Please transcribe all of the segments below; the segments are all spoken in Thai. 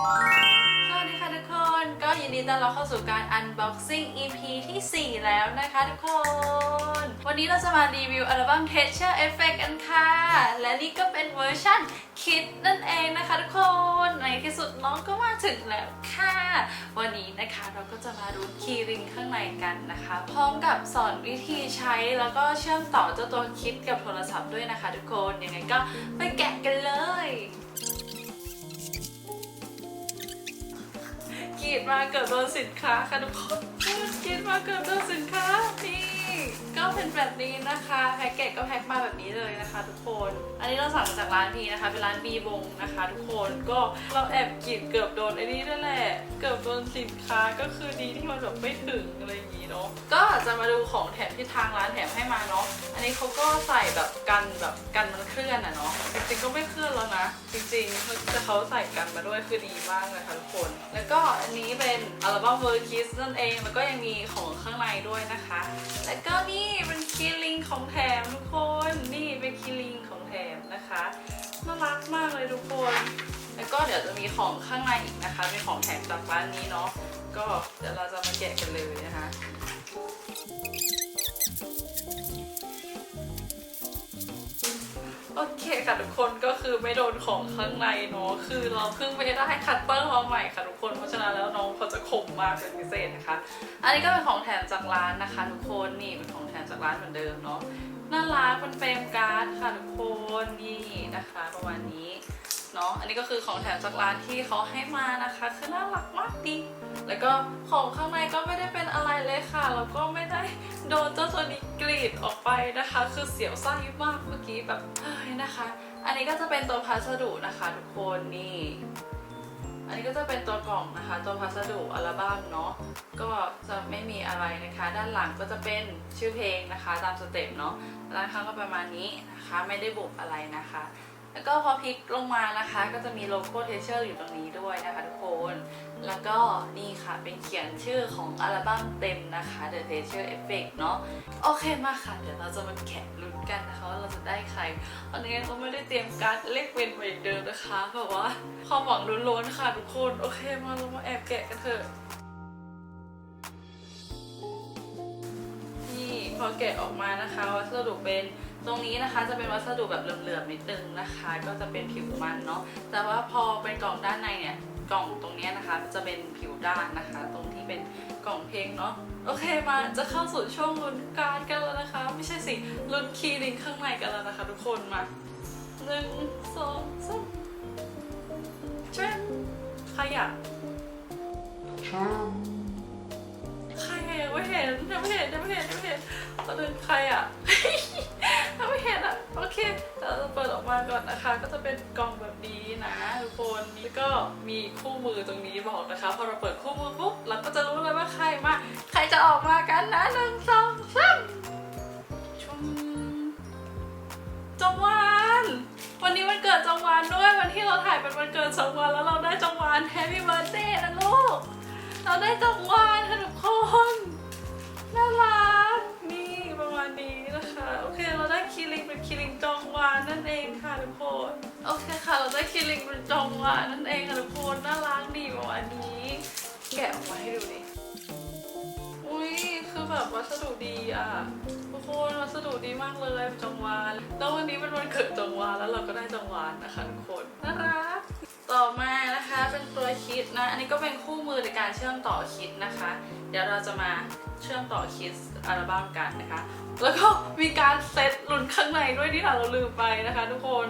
สวัสดีค่ะทุกคน ก็ยินดีต้อนรับเข้าสู่การ unboxing EP ที่ 4 แล้วนะคะทุกคน วันนี้เราจะมารีวิวอัลบั้ม Texture Effect กันค่ะ และนี่ก็เป็นเวอร์ชันคิดนั่นเองนะคะทุกคนในที่สุดน้องก็มาถึงแล้วค่ะ วันนี้นะคะเราก็จะมาดูคีย์ริงข้างในกันนะคะ พร้อมกับสอนวิธีใช้แล้วก็เชื่อมต่อเจ้าตัวคิดกับโทรศัพท์ด้วยนะคะทุกคนยังไงก็ไปแกะกันเลย กรีดมาเกิดโดนสินค้าค่ะทุกคนกรีดมาเกิดโดนสินค้านี่ก็เป็นแบบนี้นะคะแพ็กเกจก็แพ็คมาแบบนี้เลยนะคะ ทุกคน อันนี้เราสั่งมาจากร้านพีนะคะ เป็นร้านบีบงนะคะ ทุกคนก็เราแอบกรีดเกือบโดนไอ้นี่ด้วยแหละ เกือบโดนสินค้าก็คือดีที่มันแบบไม่ถึงอะไรอย่างนี้เนาะก็จะมาดูของแถมที่ทางร้านแถมให้มาเนาะอันนี้เขาก็ใส่แบบกันแบบกันมันเคลื่อนอะเนาะจริงๆก็ไม่เคลื่อนแล้วนะ จริงๆแต่เขาใส่กันมาด้วยคือดีมากเลยค่ะทุกคน แล้วก็ เป็นอัลบั้มเวอร์คิสนั่นเอง แล้วก็ยังมีของข้างในด้วยนะคะ แล้วก็นี่เป็นคีย์ลิงของแถมทุกคน นี่เป็นคีย์ลิงของแถมนะคะน่ารักมากเลยทุกคน แล้วก็เดี๋ยวจะมีของข้างในอีกนะคะเป็นของแถมจากร้านนี้เนาะ ก็เดี๋ยวเราจะมาแกะกันเลยนะคะ โอเคค่ะทุกคนก็คือไม่โดนของข้างในเนาะคือเราเพิ่งไปได้คัตเตอร์มาใหม่ค่ะทุกคนเพราะฉะนั้นแล้วน้องเขาจะคมมากเป็นพิเศษนะคะ อันนี้ก็เป็นของแถมจากร้านนะคะ ทุกคนนี่เป็นของแถมจากร้านเหมือนเดิมเนาะน่ารักเป็นเฟรมการ์ดค่ะทุกคนนี่นะคะ ประมาณนี้ เนาะอันนี้ก็คือของแถมจากร้านที่เขาให้มานะคะคือน่ารักมากดีแล้วก็ของข้างในก็ไม่ได้เป็นอะไรเลยค่ะแล้วก็ไม่ได้โดนเจ้าตัวนี้กรีดออกไปนะคะ คือเสียวไส้มากเมื่อกี้แบบเฮ้ยนะคะ อันนี้ก็จะเป็นตัวพัสดุนะคะ ทุกคนนี่อันนี้ก็จะเป็นตัวกล่องนะคะ ตัวพัสดุอัลบั้มเนาะก็จะไม่มีอะไรนะคะ ด้านหลังก็จะเป็นชื่อเพลงนะคะ ตามสเต็ปเนาะด้านข้างก็ประมาณนี้นะคะ ไม่ได้บุกอะไรนะคะ แล้วก็พอพลิกลงมานะคะ ก็จะมีโลโก้เทเชอร์อยู่ตรงนี้ด้วยนะคะทุกคน แล้วก็นี่ค่ะเป็นเขียนชื่อของอัลบั้มเต็มนะคะ The Treasure Effect เนาะโอเคมาค่ะ เดี๋ยวเราจะมาแกะลุ้นกันนะคะว่าเราจะได้ใครวันนี้เขาไม่ได้เตรียมการ์ดเลขเป็นเหมือนเดิมนะคะแบบว่าความหวังล้วนๆค่ะทุกคน โอเคมาเรามาแอบแกะกันเถอะนี่พอแกะออกมานะคะวัสดุเป็น ตรงนี้นะคะจะเป็นวัสดุแบบเหลื่อมๆนิดนึงนะคะ ก็จะเป็นผิวมันเนาะแต่ว่าพอเป็นกล่องด้านในเนี่ยกล่องตรงเนี้ยนะคะ จะเป็นผิวด้านนะคะ ตรงที่เป็นกล่องเพลงเนาะโอเคมาจะเข้าสู่ช่วงลุ้นการ์ดกันแล้วนะคะ ไม่ใช่สิลุ้นคีย์ลิงก์ข้างในกันแล้วนะคะทุกคนมาหนึ่งสองสามเช่นใครอะใครอะยังไม่เห็นยังไม่เห็นยังไม่เห็นยังไม่เห็นตอนนึงใครอะถ้าไม่ เห็นอะโอเคเราจะเปิดออกมาก่อนนะคะ ก็จะเป็นกล่องแบบนี้นะทุกคนแล้วก็มีคู่มือตรงนี้บอกนะคะพอเราเปิดคู่มือปุ๊บเราก็จะรู้เลยว่าใครมาใครจะออกมากันนะหนึ่งสองสามชุมจงวานวันนี้วันเกิดจงวานด้วยวันที่เราถ่ายเป็นวันเกิดจงวานแล้วเราได้จงวานแฮปปี้เบิร์ดเดย์นะลูกเราได้จงวาน ค่ะทุกคน โอเคค่ะ เราได้คิริงเป็นจองวานนั่นเองค่ะทุกคน น่ารักดีประมาณนี้ แกะออกมาให้ดูดิ อุ้ยคือแบบวัสดุดีอะ ทุกคนวัสดุดีมากเลยจองวาน แล้ววันนี้เป็นวันเกิดจองวานแล้วเราก็ได้จองวานนะคะทุกคน น่ารัก ต่อมานะคะเป็นตัวคิดนะ อันนี้ก็เป็นคู่มือในการเชื่อมต่อคิดนะคะ เดี๋ยวเราจะมาเชื่อมต่อคิดอัลบั้มกันนะคะ แล้วก็มีการเซตลุนข้างในด้วยที่เราลืมไปนะคะ ทุกคน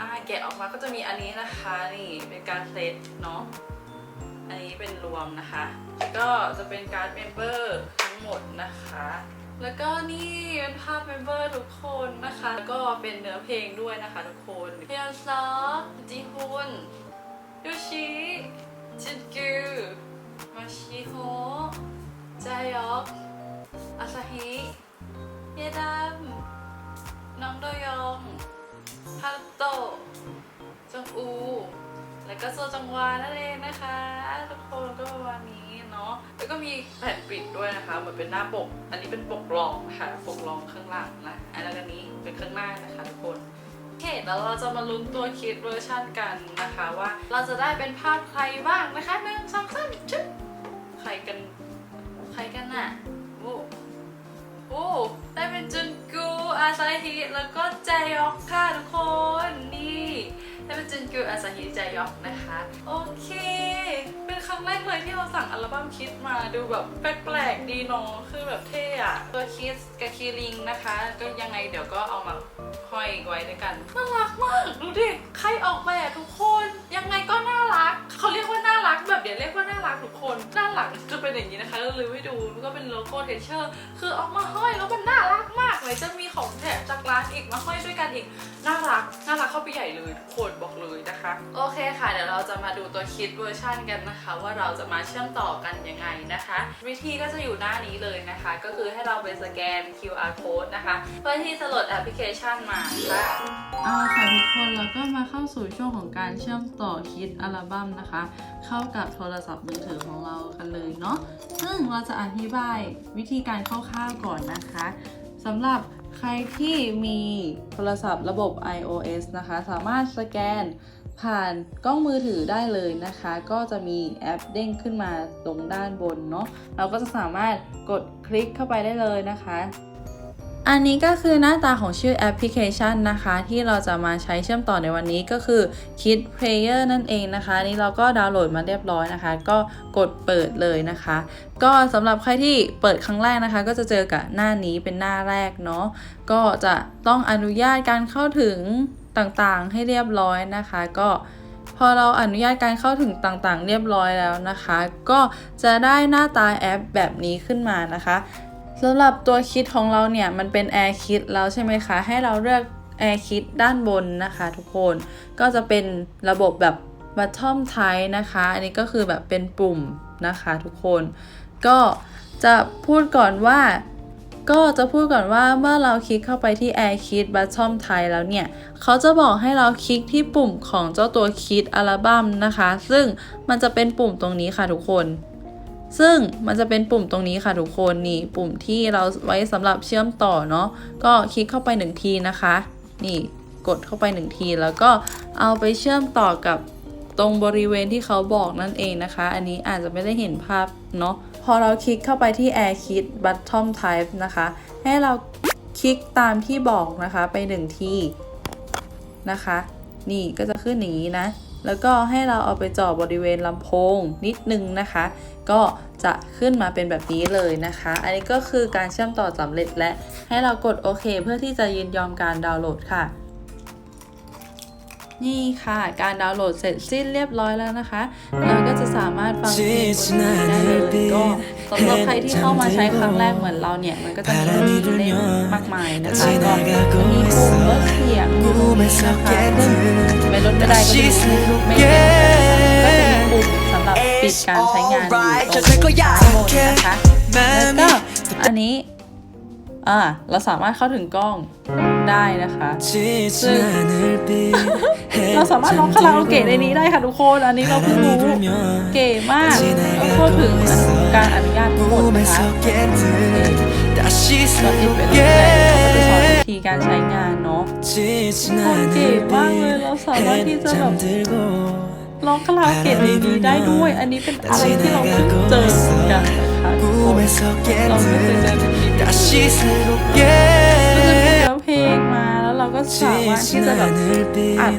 อ่าแกะออกมาก็จะมีอันนี้นะคะนี่เป็นการเซตเนาะอันนี้เป็นรวมนะคะแล้วก็จะเป็นการ์ดเมมเบอร์ทั้งหมดนะคะ แล้วก็นี่เป็นภาพเมมเบอร์ทุกคนนะคะ แล้วก็เป็นเนื้อเพลงด้วยนะคะทุกคนเฮียซอจีฮุน ยูชิจินกูมาชิโฮจายอกอาซาฮิเยดัมน้องโดยองฮารุโตะจงอู แล้วก็โซจังวานั่นเองนะคะ ทุกคนก็ประมาณนี้เนาะแล้วก็มีแผ่นปิดด้วยนะคะ เหมือนเป็นหน้าปก อันนี้เป็นปกรองนะคะปกรองข้างหลังนะอันแล้วก็นี้เป็นข้างหน้านะคะทุกคน โอเคแล้วเราจะมาลุ้นตัวคิดเวอร์ชันกันนะคะว่าเราจะได้เป็นภาพใครบ้างนะคะหนึ่งสองสามชึบใครกัน ใครกันน่ะโอ้โอ้ได้เป็นจุนกูอาซาฮิแล้วก็แจยอกค่ะทุกคนนี่ได้เป็นจุนกูอาซาฮิแจยอกนะคะโอเคเป็นครั้งแรกเลยที่เราสั่งอัลบั้มคิดมาดูแบบแปลกๆดีเนาะคือแบบเท่อะตัวคิดกับคีริงนะคะ ก็ยังไงเดี๋ยวก็เอามา ห้อยไว้ด้วยกันน่ารักมากดูดิใครออกแบบทุกคนยังไงก็น่ารักเขาเรียกว่าน่ารักแบบเดี๋ยวเรียกว่าน่ารักทุกคนด้านหลังจะเป็นอย่างนี้นะคะเราลืมให้ดูมันก็เป็นโลโก้เทเชอร์คือออกมาห้อยแล้วมันน่ารักมากเลยจะมีของแถมจากร้านอีกมาห้อยด้วยกันอีกน่ารักน่ารัก เข้าไปใหญ่เลยทุกคนบอกเลยนะคะ โอเคค่ะ เดี๋ยวเราจะมาดูตัวคิดเวอร์ชันกันนะคะ ว่าเราจะมาเชื่อมต่อกันยังไงนะคะ วิธีก็จะอยู่หน้านี้เลยนะคะ ก็คือให้เราไปสแกน QR code นะคะ เพื่อที่จะโหลดแอปพลิเคชันมาค่ะเอาละค่ะทุกคนเราก็มาเข้าสู่ช่วงของการเชื่อมต่อคิดอัลบั้มนะคะ เข้ากับโทรศัพท์มือถือของเรากันเลยเนาะซึ่งเราจะอธิบายวิธีการคร่าวๆก่อนนะคะ สำหรับใครที่มีโทรศัพท์ระบบ iOS นะคะ สามารถสแกนผ่านกล้องมือถือได้เลยนะคะ ก็จะมีแอปเด้งขึ้นมาตรงด้านบนเนาะเราก็จะสามารถกดคลิกเข้าไปได้เลยนะคะ อันนี้ก็คือหน้าตาของชื่อแอปพลิเคชันนะคะ ที่เราจะมาใช้เชื่อมต่อในวันนี้ก็คือ Kid Player นั่นเองนะคะ นี่เราก็ดาวน์โหลดมาเรียบร้อยนะคะ ก็กดเปิดเลยนะคะ ก็สำหรับใครที่เปิดครั้งแรกนะคะ ก็จะเจอกับหน้านี้เป็นหน้าแรกเนาะก็จะต้องอนุญาตการเข้าถึงต่างๆ ให้เรียบร้อยนะคะ ก็พอเราอนุญาตการเข้าถึงต่างๆ เรียบร้อยแล้วนะคะ ก็จะได้หน้าตาแอปแบบนี้ขึ้นมานะคะ สำหรับตัวคิดของเราเนี่ยมันเป็น Air Kit แล้วใช่ไหมคะ ให้เราเลือก Air Kit ด้านบนนะคะทุกคน ก็จะเป็นระบบแบบ bottom type นะคะ อันนี้ก็คือแบบเป็นปุ่มนะคะทุกคน ก็จะพูดก่อนว่า ก็จะพูดก่อนว่าเมื่อเราคลิกเข้าไปที่ Air Kit Bottom Type แล้วเนี่ย เขาจะบอกให้เราคลิกที่ปุ่มของเจ้าตัวคิดอัลบั้มนะคะ ซึ่งมันจะเป็นปุ่มตรงนี้ค่ะทุกคน ซึ่งมันจะเป็นปุ่มตรงนี้ค่ะทุกคนนี่ปุ่มที่เราไว้สำหรับเชื่อมต่อเนาะก็คลิกเข้าไปหนึ่งทีนะคะ นี่กดเข้าไปหนึ่งทีแล้วก็เอาไปเชื่อมต่อกับตรงบริเวณที่เขาบอกนั่นเองนะคะ อันนี้อาจจะไม่ได้เห็นภาพเนาะพอเราคลิกเข้าไปที่ Air Kit Bottom Type นะคะ ให้เราคลิกตามที่บอกนะคะไปหนึ่งทีนะคะ นี่ก็จะขึ้นอย่างนี้นะ แล้วก็ให้เราเอาไปจ่อบริเวณลำโพงนิดนึงนะคะ ก็จะขึ้นมาเป็นแบบนี้เลยนะคะ อันนี้ก็คือการเชื่อมต่อสำเร็จและให้เรากดโอเค เพื่อที่จะยินยอมการดาวน์โหลดค่ะ นี่ค่ะ การดาวน์โหลดเสร็จสิ้นเรียบร้อยแล้วนะคะ เราก็จะสามารถฟังเพลงบนนี้ได้เลยก็สำหรับใครที่เข้ามาใช้ครั้งแรกเหมือนเราเนี่ย มันก็จะมีปุ่มเล่นมากมายนะคะก็จะมีปุ่มลดเสียงอยู่ตรงนี้นะคะซึ่ง ไม่ลดไม่ได้ก็จะไม่เล่นก็จะมีปุ่มสำหรับปิดการใช้งานอยู่ตรงด้านบนนะคะแล้วก็อันนี้อ่าเราสามารถเข้าถึงกล้องได้นะคะซึ่งเราสามารถร้องคาราโอเกะในนี้ได้ค่ะทุกคน อันนี้เราเพิ่งรู้เก๋มากแล้วเข้าถึงการอนุญาตทั้งหมดนะคะก็ติดไปเลยแล้วก็จะสอนวิ ธีการใช้งานเนาะคนเก๋มากเลยเราสามารถที่จะแบบร้องคาราโอเกะในนี้ได้ด้วย อันนี้เป็นอะไรที่เราเพิ่งเจอเหมือนกันนะคะทุกคนเราไม่เคยเจอแบบนี้ก็จะมีเนื้อเพลงมาแล้วเราก็สามารถที่จะแบบอัด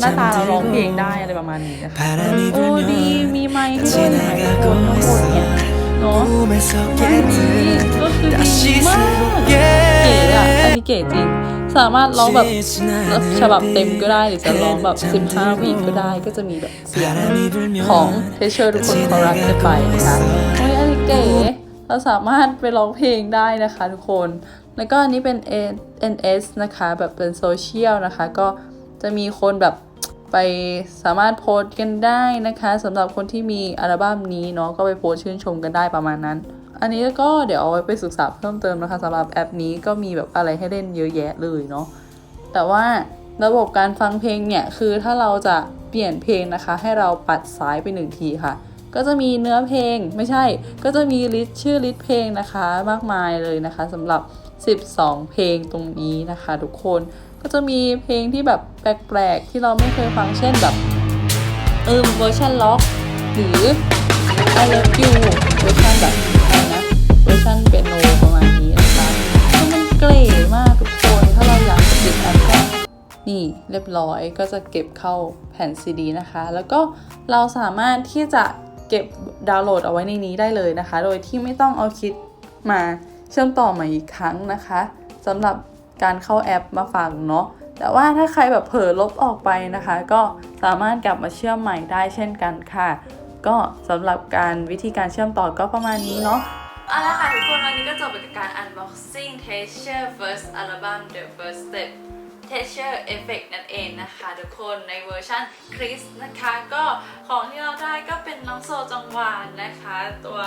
หน้าตาเราร้องเพลงได้อะไรประมาณนี้นะคะโอ้ดีมีไมค์ให้ด้วยนะคะทุกคนทั้งหมดเนี่ย เนาะอันนี้ก็คือดีมากเก๋อะอันนี้เก๋จริง สามารถร้องแบบฉบับเต็มก็ได้ หรือจะร้องแบบ 15วีก็ได้ก็จะมีแบบเสียงของเทเชอร์ทุกคนเขารักกันไปนะคะโอ้ยอันนี้เก๋เราสามารถไปร้องเพลงได้นะคะทุกคน แล้วก็อันนี้เป็น NS นะคะ แบบเป็นโซเชียลนะคะ ก็จะมีคนแบบ ไปสามารถโพสต์กันได้นะคะสำหรับคนที่มีอัลบั้มนี้เนาะก็ไปโพสชื่นชมกันได้ประมาณนั้น อันนี้ก็เดี๋ยวเอาไว้ไปศึกษาเพิ่มเติมนะคะสำหรับแอปนี้ก็มีแบบอะไรให้เล่นเยอะแยะเลยเนาะแต่ว่าระบบการฟังเพลงเนี่ยคือถ้าเราจะเปลี่ยนเพลงนะคะ ให้เราปัดซ้ายไปหนึ่งทีค่ะ ก็จะมีเนื้อเพลงไม่ใช่ ก็จะมีลิสต์ชื่อลิสต์เพลงนะคะ มากมายเลยนะคะสำหรับ 12 เพลงตรงนี้นะคะ ทุกคน ก็จะมีเพลงที่แบบแปลกๆ ที่เราไม่เคยฟังเช่นแบบเออเวอร์ชันล็อก หรือ I love you เวอร์ชันแบบอะไรนะเวอร์ชันเปียโนประมาณนี้นะคะคือมันเก๋มากทุกคนถ้าเราอยากจะติดแอปก็นี่เรียบร้อยก็จะเก็บเข้าแผ่นซีดีนะคะ แล้วก็เราสามารถที่จะเก็บดาวน์โหลดเอาไว้ในนี้ได้เลยนะคะ โดยที่ไม่ต้องเอาคิดมาเชื่อมต่อใหม่อีกครั้งนะคะสำหรับ การเข้าแอปมาฟังเนาะแต่ว่าถ้าใครแบบเผลอลบออกไปนะคะ ก็สามารถกลับมาเชื่อมใหม่ได้เช่นกันค่ะ ก็สำหรับการวิธีการเชื่อมต่อก็ประมาณนี้เนาะเอาละค่ะทุกคนวันนี้ก็จบไปกับการ unboxing t e a s u r e First Album The First Step Teacher Effect นั่นเองนะคะทุกคนในเวอร์ชันคริสนะคะก็ของที่เราได้ก็เป็นน้องโซจังหวานนะคะ ตัว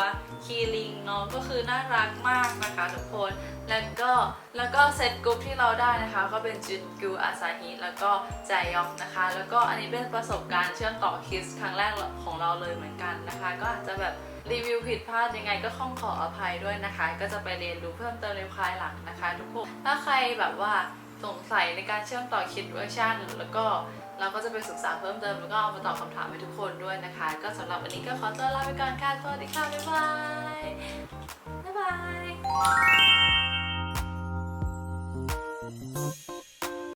คีลิงเนาะก็คือน่ารักมากนะคะทุกคนแล้วก็แล้วก็เซตกรุ๊ปที่เราได้นะคะ ก็เป็นจุดกูอาซาฮิแล้วก็ใจยอกนะคะ แล้วก็อันนี้เป็นประสบการณ์เชื่อมต่อคิสครั้งแรกของเราเลยเหมือนกันนะคะ ก็อาจจะแบบรีวิวผิดพลาดยังไงก็ข้องขออภัยด้วยนะคะ ก็จะไปเรียนรู้เพิ่มเติมในภายหลังนะคะ ทุกคนถ้าใครแบบว่า สงสัยในการเชื่อมต่อคิดเวอร์ชันแล้วก็เราก็จะไปศึกษาเพิ่มเติมแล้วก็เอามาตอบคำถามให้ทุกคนด้วยนะคะ ก็สำหรับวันนี้ก็ขอตัวลาไปก่อนค่ะสวัสดีค่ะบ๊ายบายบ๊ายบาย